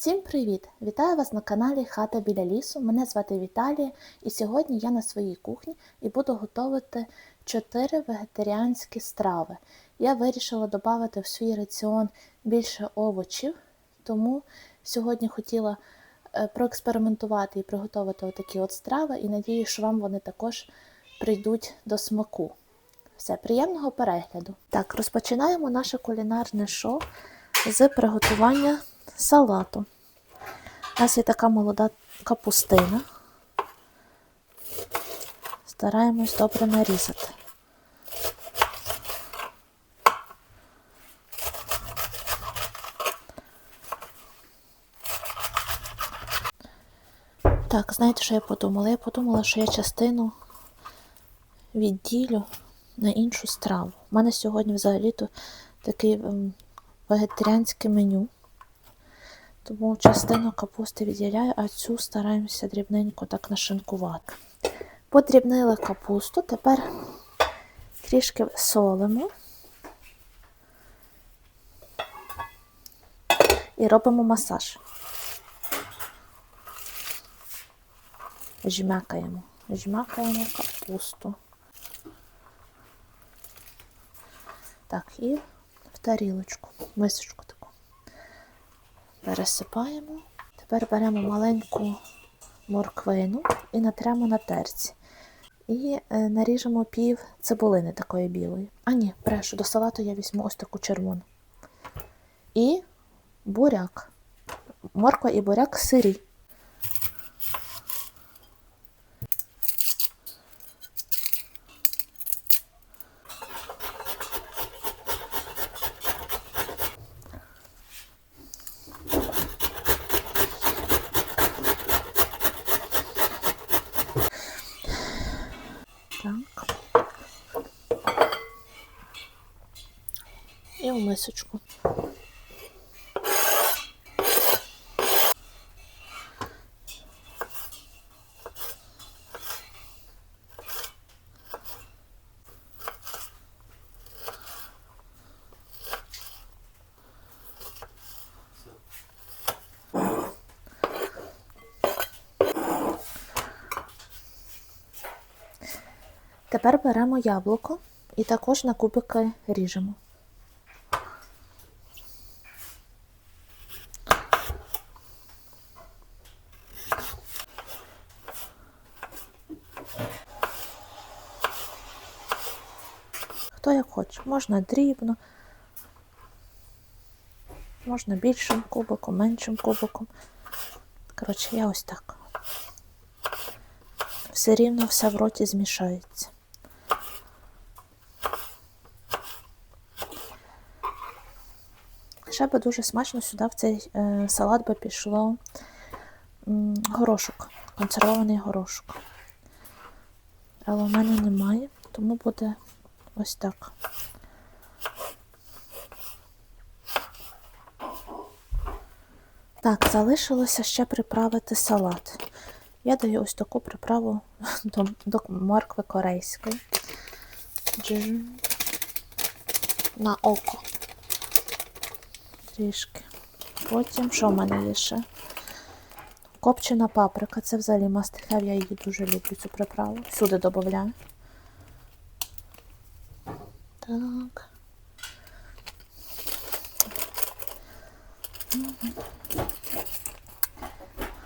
Всім привіт! Вітаю вас на каналі Хата біля лісу. Мене звати Віталія, і сьогодні я на своїй кухні і буду готувати 4 вегетаріанські страви. Я вирішила додати в свій раціон більше овочів, тому сьогодні хотіла е, проекспериментувати і приготувати отакі от страви, і надію, що вам вони також прийдуть до смаку. Все, приємного перегляду. Так, розпочинаємо наше кулінарне шоу з приготування салату. У нас є така молода капустина. Стараємось добре нарізати. Так, знаєте, що я подумала? Я подумала, що я частину відділю на іншу страву. У мене сьогодні взагалі-то таке ем, вегетаріанське меню. Тому частину капусти відділяю, а цю стараємося дрібненько так нашинкувати. Подрібнили капусту, тепер трішки солимо і робимо масаж. Жмякаємо, жмякаємо капусту. Так, і в тарілочку, мисочку таку. Пересипаємо. Тепер беремо маленьку морквину і натремо на терці. І е, наріжемо пів цибулини такої білої. А ні, прошу. до салату я візьму ось таку червону. І буряк. Морква і буряк сирі. Мисочку. Тепер беремо яблуко і також на кубики ріжемо. Хто як хоче, можна дрібно, можна більшим кубиком, меншим кубиком. Коротше, я ось так. Все рівно все в роті змішається. Ще би дуже смачно сюди в цей е, салат би пішло горошок, консервований горошок. Але в мене немає, тому буде ось так. Так, залишилося ще приправити салат. Я даю ось таку приправу до, до моркви корейської. На око. Трішки. Потім, що в мене є ще? Копчена паприка. Це взагалі мастихев, я її дуже люблю, цю приправу. Сюди додаю. Так.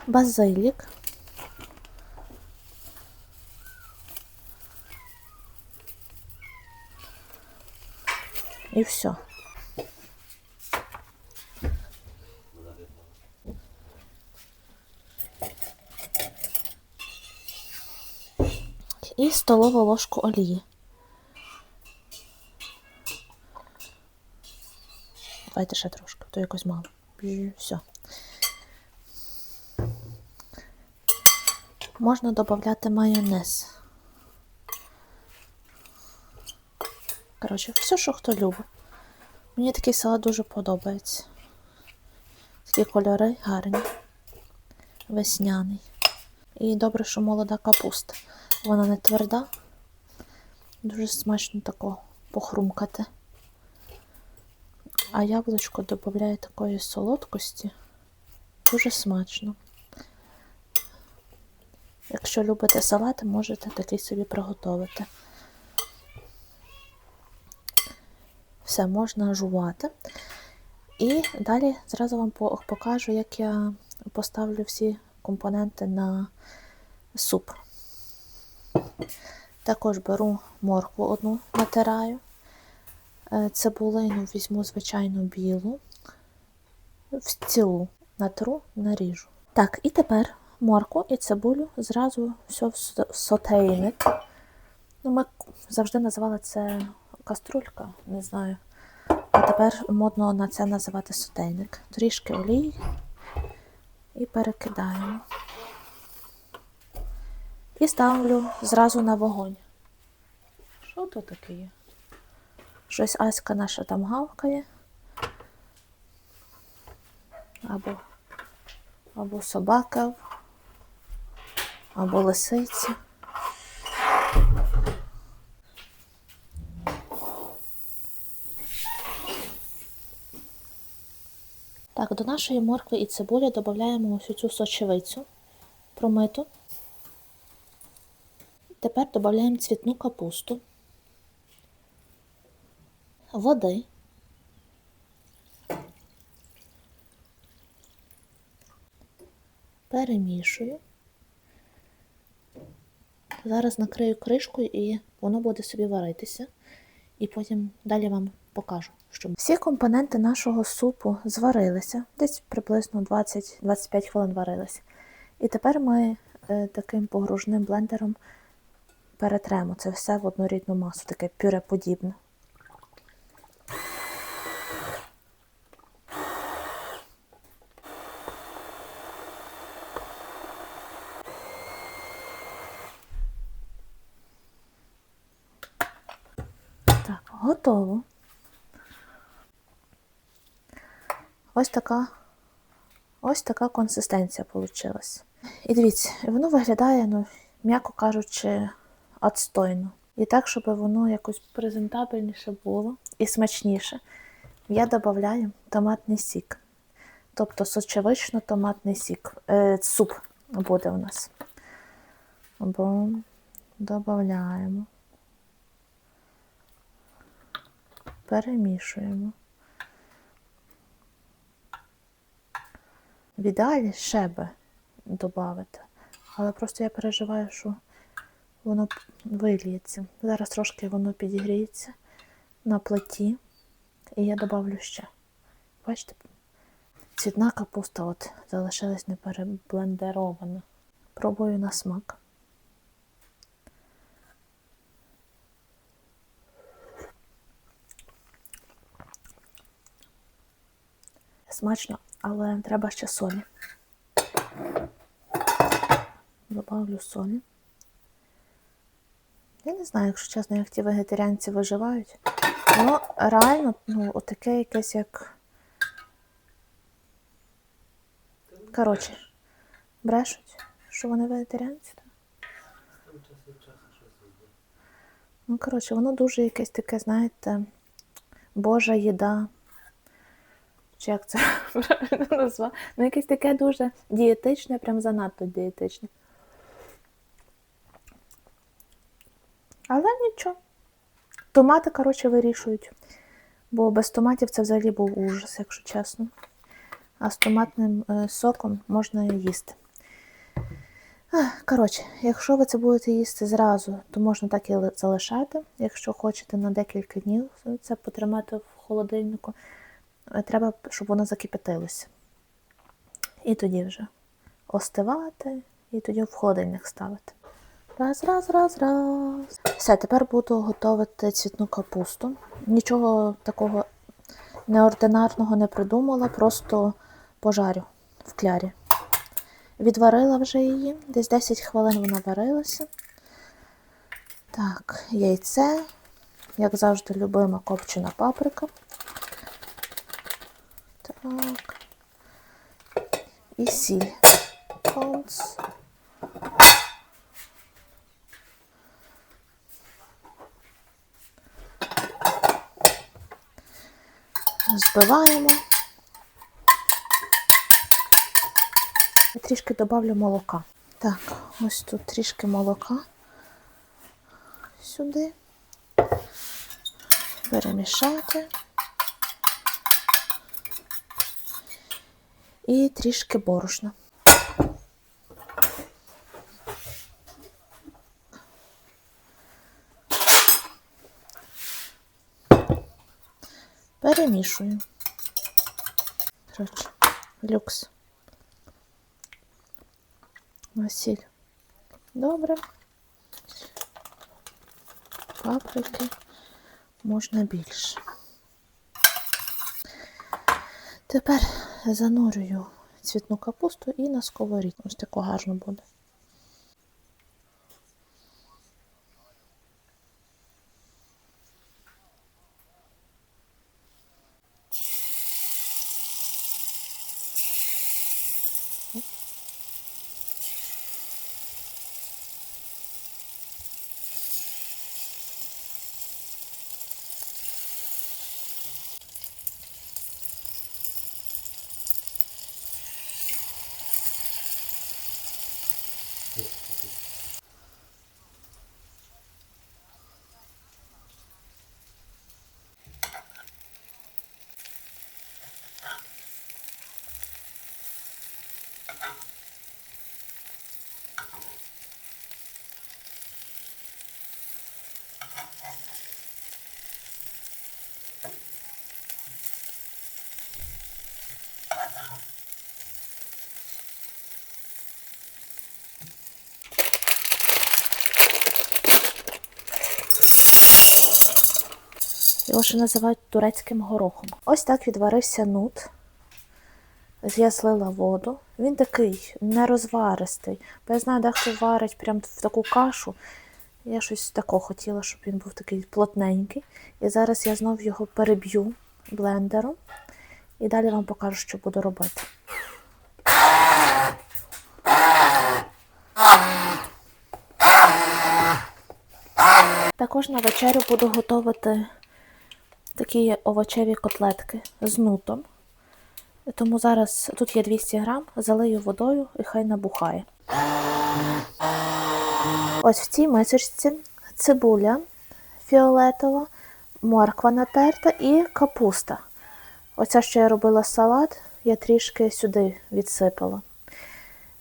Базилік. І все. І столову ложку олії. Давайте ще трошки, то якось мало. Все. Можна додати майонез. Коротше, все, що хто любить. Мені такий салат дуже подобається. Такі кольори гарні, весняний. І добре, що молода капуста. Вона не тверда, дуже смачно такого похрумкати. А яблучко додає такої солодкості. Дуже смачно. Якщо любите салат, можете такий собі приготувати. Все, можна жувати. І далі зразу вам покажу, як я поставлю всі компоненти на суп. Також беру моркву одну, натираю. Е, Цибулину візьму звичайну білу, в цілу натру, наріжу. Так, і тепер моркву і цибулю зразу все в сотейник. Ну, ми завжди називали це каструлька, не знаю. А тепер модно на це називати сотейник. Трішки олії і перекидаємо. І ставлю зразу на вогонь. Що тут таке є? Щось Аська наша там гавкає. Або, або собака, або лисиця. Так, до нашої моркви і цибулі додаємо ось цю сочевицю промиту. Тепер додаємо цвітну капусту, води. Перемішую. Зараз накрию кришкою і воно буде собі варитися. І потім далі вам покажу. Що... Всі компоненти нашого супу зварилися, десь приблизно 20-25 хвилин варилися. І тепер ми е, таким погружним блендером перетремо це все в однорідну масу, таке пюре подібне. Так, готово. Ось така, ось така консистенція вийшла. І дивіться, воно виглядає, ну, м'яко кажучи, отстойно. І так, щоб воно якось презентабельніше було і смачніше, я додаю томатний сік. Тобто сочевично-томатний сік. Е, суп буде у нас. Або додаємо. Перемішуємо. В ідеалі ще би додати. Але просто я переживаю, що воно виліється. Зараз трошки воно підігріється на плиті, і я додавлю ще. Бачите, цвітна капуста от залишилась не переблендерована. Пробую на смак. Смачно, але треба ще солі. Добавлю солі. Я не знаю, якщо чесно, як ті вегетаріанці виживають. Ну, реально, ну, отаке якесь як. Коротше, брешуть, що вони вегетаріанці. Ну, коротше, воно дуже якесь таке, знаєте, божа їда. Чи як це правильно назвати? Ну, якесь таке дуже дієтичне, прям занадто дієтичне. Але нічого. Томати, коротше, вирішують. Бо без томатів це взагалі був ужас, якщо чесно. А з томатним е, соком можна їсти. Коротше, якщо ви це будете їсти зразу, то можна так і залишати. Якщо хочете на декілька днів це потримати в холодильнику, е, треба, щоб воно закипятилося. І тоді вже остивати, і тоді в холодильник ставити. Раз, раз, раз, раз. Все, тепер буду готувати цвітну капусту. Нічого такого неординарного не придумала, просто пожарю в клярі. Відварила вже її, десь 10 хвилин вона варилася. Так, яйце, як завжди, любима копчена паприка. Так. І сіль. Збиваємо. І трішки додавлю молока. Так, ось тут трішки молока. Сюди. Перемішати. І трішки борошна. Перемішую. Коротше, люкс. Насіль. Добре. Паприки можна більше. Тепер занурюю цвітну капусту і на сковорідку. Ось тако гарно буде. Його ще називають турецьким горохом. Ось так відварився нут. Я злила воду. Він такий нерозваристий. Бо я знаю, дехто варить прям в таку кашу. Я щось такого хотіла, щоб він був такий плотненький. І зараз я знов його переб'ю блендером. І далі вам покажу, що буду робити. Також на вечерю буду готувати такі овочеві котлетки з нутом. Тому зараз тут є 200 грам, залию водою і хай набухає. Ось в цій мисочці цибуля фіолетова, морква натерта і капуста. Оця, що я робила салат, я трішки сюди відсипала.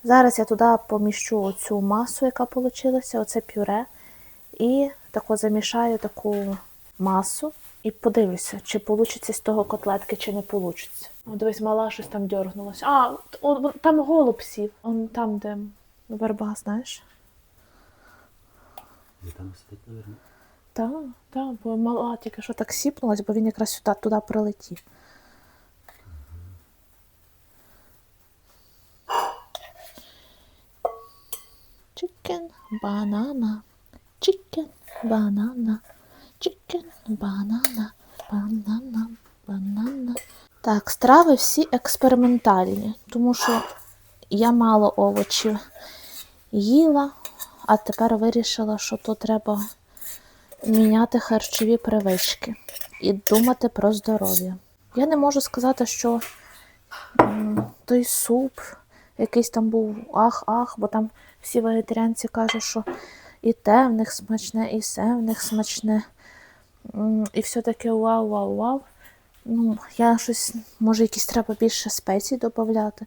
Зараз я туди поміщу оцю масу, яка вийшла, оце пюре, і тако замішаю таку масу і подивлюся, чи вийде з того котлетки, чи не вийде. Дивись, мала щось там дьоргнулася. А, т- о, там голуб сів. Он там, де верба, знаєш? Він там сидить, наверное. Так, так, бо мала тільки що так сіпнулась, бо він якраз сюди туди прилетів. Chicken, banana, chicken, banana, chicken, banana, banana, banana. Так, страви всі експериментальні, тому що я мало овочів їла, а тепер вирішила, що то треба міняти харчові привички і думати про здоров'я. Я не можу сказати, що той суп якийсь там був ах-ах, бо там всі вегетаріанці кажуть, що і те в них смачне, і се в них смачне. І все таке вау-вау-вау. Ну, я щось, може, якісь треба більше спецій додати,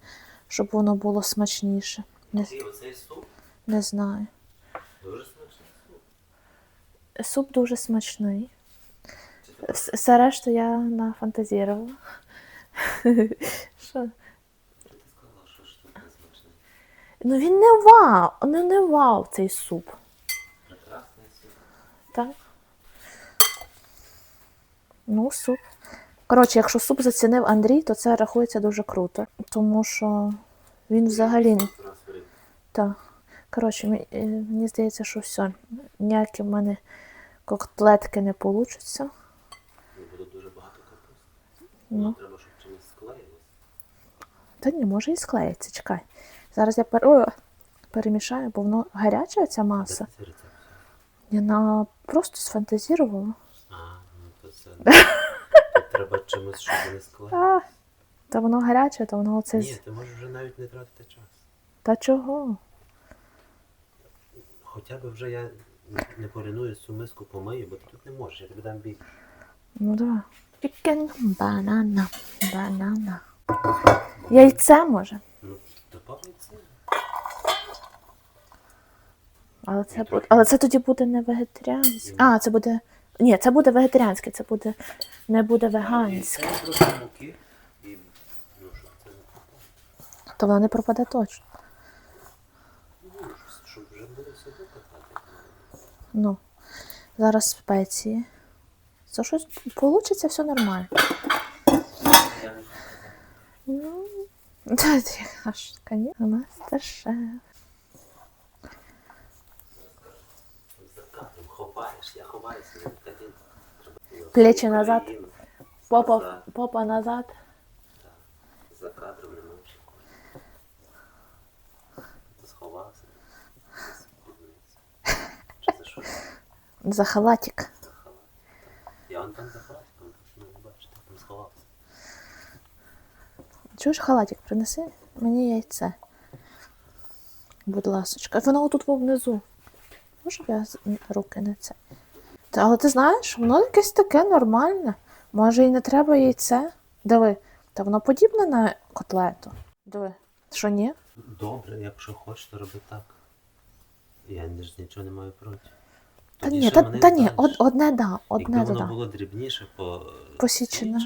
щоб воно було смачніше. Не, оцей суп не знаю. дуже смачний суп. Суп дуже смачний. С- Все решту я нафантазірувала. Що? Що ти сказала, що ж тут не смачний? Ну він не вау, ну не вау цей суп. Прекрасний суп. Так? Ну, суп. Коротше, якщо суп зацінив Андрій, то це рахується дуже круто. Тому що він взагалі. Так. Коротше, мені, е, здається, що все. Ніякі в мене котлетки не получаться. Ну, буде дуже багато капусти. Ну. Треба, щоб чимось склеїлось. Та ні, може і склеїться, чекай. Зараз я пер... О, перемішаю, бо воно гаряча ця маса. взяв? Вона просто сфантазірувала. А, ну то це. Тут треба чимось, щоб не склеїлось. Та воно гаряче, то воно оце. Ні, ти можеш вже навіть не тратити час. Та чого? Хоча б вже я не порівную цю миску помию, бо ти тут не можеш, я тобі дам бій. Ну давай. Chicken, банана, банана. Яйце може. Ну, добавай це. Але це, буде, але це тоді буде не вегетаріанське. А, це буде. Ні, це буде вегетаріанське, це буде не буде веганське. Ну. То воно не пропаде точно. Ну. Ну, зараз спеції. Це щось вийде, все нормально. Ну, та ти аж, конечно, мастер-шеф. ховаєш, я ховаюся, я тоді треба Плечі назад. Україну. Попа, За, попа назад. за кадром не мовчи. Ти сховався. Чи за що? За халатик. За халат. Я вон там за халатиком, не бачите, там сховався. Чуєш, халатик принеси мені яйце. Будь ласочка. Воно тут внизу. Може я руки не це. Але ти знаєш, воно якесь таке нормальне. Може і не треба яйце. Диви, та воно подібне на котлету. Диви. Що ні? Добре, якщо хочеш, то роби так. Я ж нічого не маю проти. Та Тоді ні, ще та, мене та ні, од, одне да, одне Якби воно було дрібніше по Посічене.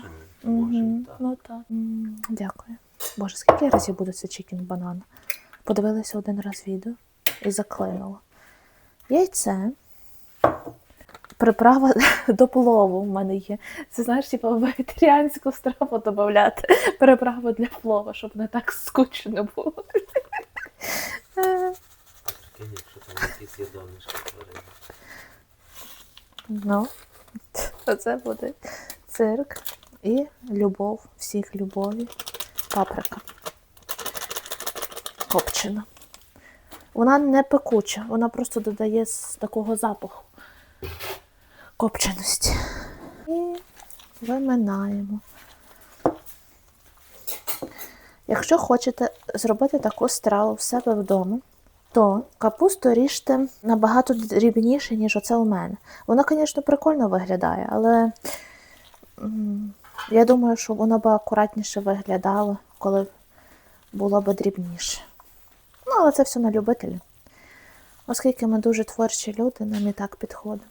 то може Угу, так. ну так. М, Дякую. Боже, скільки разів буде це чікен банан? Подивилася один раз відео і заклинула. Яйце. Приправа до плову в мене є. Це знаєш, типу, вегетаріанську страву додати. Приправу для плова, щоб не так скучно було. Ну, оце буде цирк і любов, всіх любові. Паприка. Копчена. Вона не пекуча, вона просто додає з такого запаху копченості. І виминаємо. Якщо хочете зробити таку страву в себе вдома, то капусту ріжте набагато дрібніше, ніж оце у мене. Воно, звісно, прикольно виглядає, але я думаю, що воно б акуратніше виглядало, коли було б дрібніше. Але це все на любителі. Оскільки ми дуже творчі люди, нам і так підходить.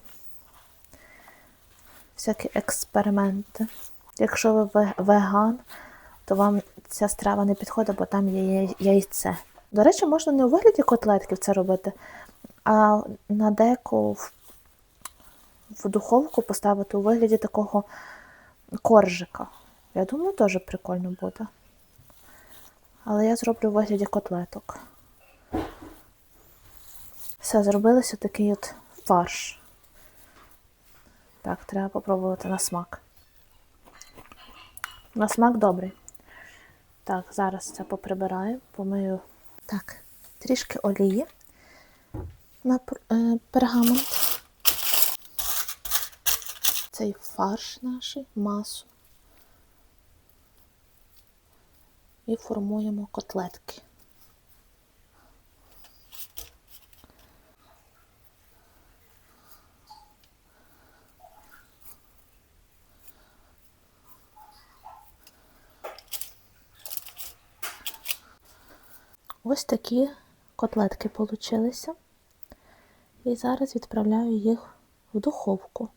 Всякі експерименти. Якщо ви веган, то вам ця страва не підходить, бо там є яйце. До речі, можна не у вигляді котлетків це робити, а на деку в, в духовку поставити у вигляді такого коржика. Я думаю, теж прикольно буде. Але я зроблю у вигляді котлеток. Все, зробилося такий от фарш. Так, треба попробувати на смак. На смак добрий. Так, зараз це поприбираю, помию. Так, трішки олії на е, пергамент. Цей фарш наш, масу. І формуємо котлетки. Ось такі котлетки получилися. І зараз відправляю їх в духовку.